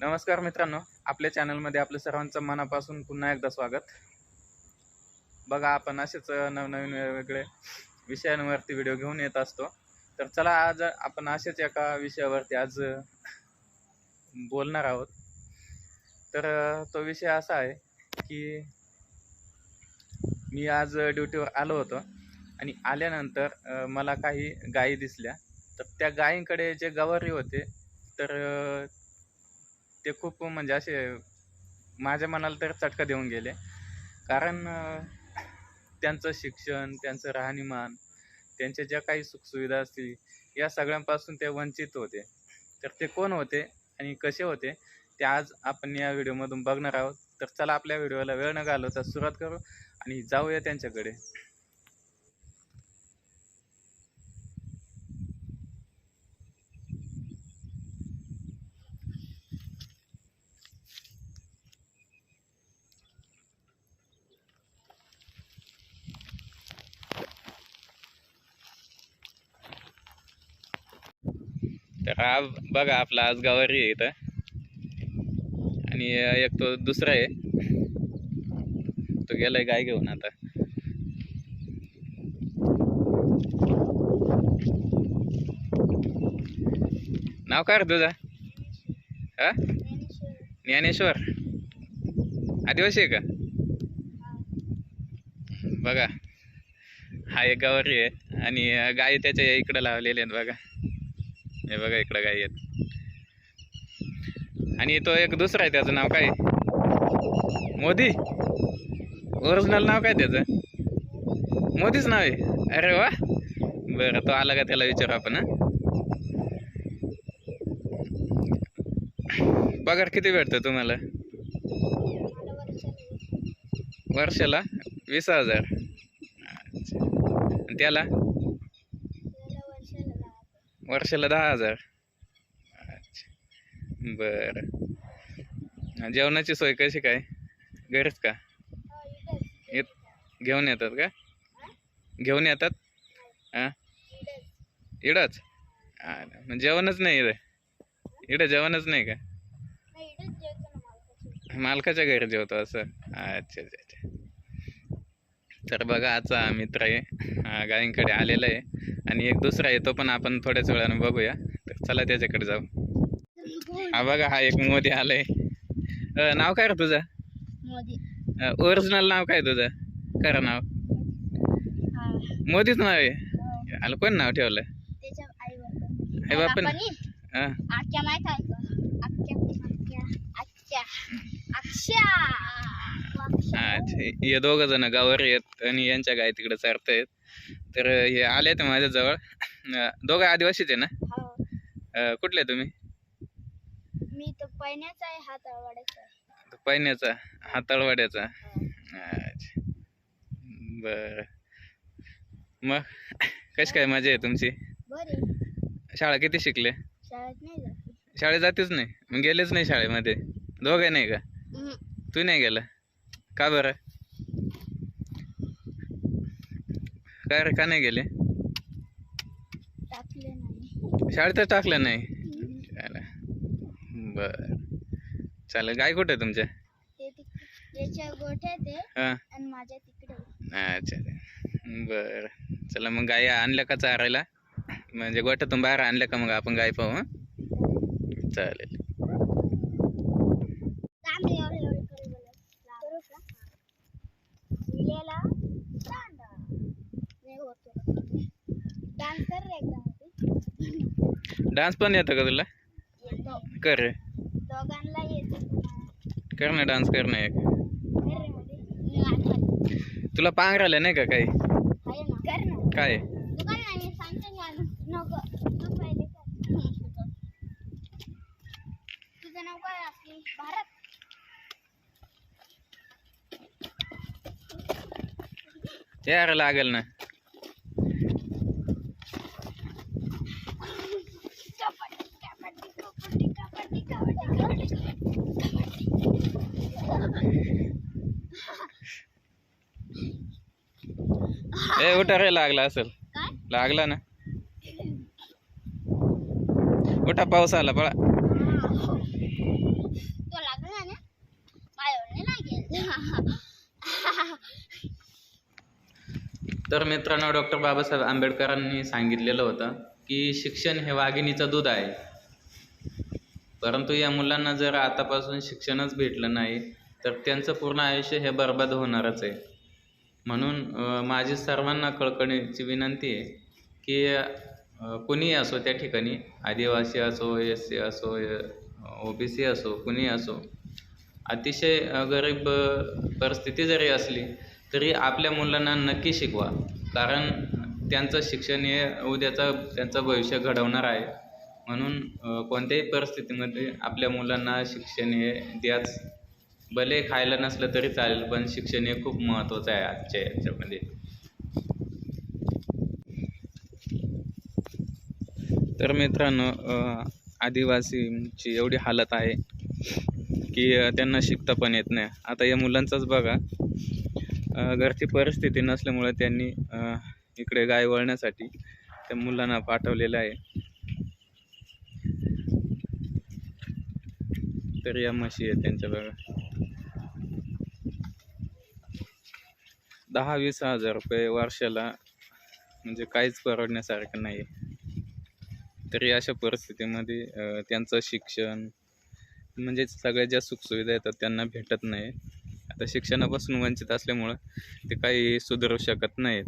नमस्कार मित्रांनो आपल्या चॅनलमध्ये आपल्या सर्वांचं मनापासून पुन्हा एकदा स्वागत. बघा आपण असेच नवनवीन वेगवेगळे विषयांवरती व्हिडिओ घेऊन येत असतो. तर चला आज आपण असेच एका विषयावरती आज बोलणार आहोत. तर तो विषय असा आहे की मी आज ड्युटीवर आलो होतो आणि आल्यानंतर मला काही गायी दिसल्या. तर त्या गायींकडे जे गवारी होते तर ते खूप म्हणजे असे माझ्या मनाला तर चटका देऊन गेले. कारण त्यांचं शिक्षण त्यांचं राहणीमान त्यांच्या ज्या काही सुखसुविधा असतील या सगळ्यांपासून ते वंचित होते. तर ते कोण होते आणि कसे होते ते आज आपण या व्हिडिओमधून बघणार आहोत. तर चला आपल्या व्हिडिओला वेळ न घालवता सुरुवात करू आणि जाऊया त्यांच्याकडे. हा बघा आपला आज गवारी आहे इथं. आणि एक तो दुसरा आहे. तो गेलाय गाय घेऊन आता. नाव काय तुझा? हा? ज्ञानेश्वर. आदिवासी आहे का? बघा. हा एक गवारी आहे. आणि गाय त्याच्या इकडं लावलेले आहेत बघा. हे बघा इकडं गाई आहेत. आणि तो एक दुसरा आहे त्याचं नाव काय? मोदी. ओरिजिनल नाव काय त्याचं? मोदीच नाव आहे. अरे वा. बरं तो आला का त्याला विचारू आपण पगार किती भेटतो तुम्हाला? वर्षाला? वीस हजार. अच्छा. त्याला? वर्षाला दहा हजार. अच्छा. बरं. जेवणाची सोय कशी काय? घरीच का? येत घेऊन येतात का? घेऊन येतात? हां इडंच. मग जेवणच नाही इथं. इडं जेवणच नाही का? मालकाच्या घरी जेवतो असं. अच्छा अच्छा. तर बघा आजचा हा मित्र आहे. गायींकडे आलेला आहे. आणि एक दुसरा आहे तो पण आपण थोड्याच वेळानं बघूया. तर चला त्याच्याकडे जाऊ. हा बघा हा एक मोदी आलाय. नाव काय रे तुझं? मोदी. ओरिजिनल नाव काय तुझं? खरं नाव? मोदीच नाव आहे? हो. आलं कोण नाव ठेवलं? आई बापानी हा. हे दोघं जण गावर आहेत आणि यांच्या गाय तिकडे चरतायत. तर हे आले ते माझ्याजवळ दोघं आदिवासीच आहे ना? हो. अं, कुठले तुम्ही? मी तर आहे हात आवडायचा आहे. पैण्याचा? हाताळवाड्याचा? अच्छा. बर. मग कशी काय मजा आहे तुमची? बरे. शाळा किती शिकले? शाळेत नाही जात. शाळेत जातेच नाही. मग गेलेच नाही शाळेमध्ये? दोघे नाही का? तू नाही गेला? का बरं? काय रे का नाही गेले? शाळेतच टाकलं नाही? चला बर. चालेल गाय कुठे आहे तुमच्या? अच्छा. बर. चला मग गाय आणल्या का चारायला? म्हणजे गोठ्यातून बाहेर आणल्या का मग आपण गाय पाहू हं? चालेल थांब रे, एवढं एवढं करू बोला. करू का? लिहिलेला दांडा. नाही होत. डान्स पण येतं का तुला. कर रे. कर ना डान्स कर ना एक. तुला पांघराले नाही का काही. काय? तू कर ना, ए उठ रे लागला असेल. लागला ना. उठा पाऊस आला पळा. तर मित्रांनो डॉक्टर बाबासाहेब आंबेडकरांनी सांगितलेलं होतं की शिक्षण हे वाघिणीचं दूध आहे. परंतु या मुलांना जर आतापासून शिक्षणच भेटलं नाही तर त्यांचं पूर्ण आयुष्य हे बर्बाद होणारच आहे. म्हणून माझी सर्वांना कळकळीची विनंती आहे की कुणीही असो त्या ठिकाणी आदिवासी असो एस सी असो ओ बी सी असो कुणीही असो अतिशय गरीब परिस्थिती जरी असली तरी आपल्या मुलांना नक्की शिकवा. कारण त्यांचं शिक्षण हे उद्याचं त्यांचं भविष्य घडवणार आहे. म्हणून कोणत्याही परिस्थितीमध्ये आपल्या मुलांना शिक्षण हे द्याच. भले खायला नसलं तरी चालेल पण शिक्षण हे खूप महत्त्वाचं आहे आजच्या याच्यामध्ये. तर मित्रांनो आदिवासींची एवढी हालत आहे की त्यांना शिकता पण येत नाही. आता या मुलांचाच बघा घरची परिस्थिती नसल्यामुळे त्यांनी इकडे गाय वळण्यासाठी त्या मुलांना पाठवलेलं आहे. तर या म्हशी आहेत त्यांच्या बघा. दहा वीस हजार रुपये वर्षाला म्हणजे काहीच परवडण्यासारखं नाही तरी अशा परिस्थितीमध्ये त्यांचं शिक्षण म्हणजे सगळ्या ज्या सुखसुविधा येतात त्यांना भेटत नाही आता शिक्षणापासून वंचित असल्यामुळं ते काही सुधारू शकत नाहीत.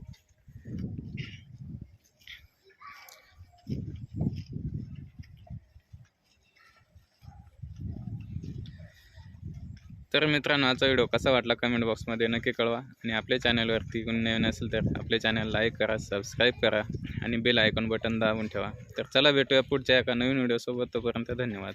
तर मित्रांनो आजचा व्हिडिओ कसा वाटला कमेंट बॉक्समध्ये नक्की कळवा. आणि आपल्या चॅनलवरती कोणी नवीन असेल तर आपल्या चॅनल लाईक करा सबस्क्राईब करा आणि बेल आयकॉन बटन दाबून ठेवा. तर चला भेटूया पुढच्या एका नवीन व्हिडिओसोबत तोपर्यंत धन्यवाद.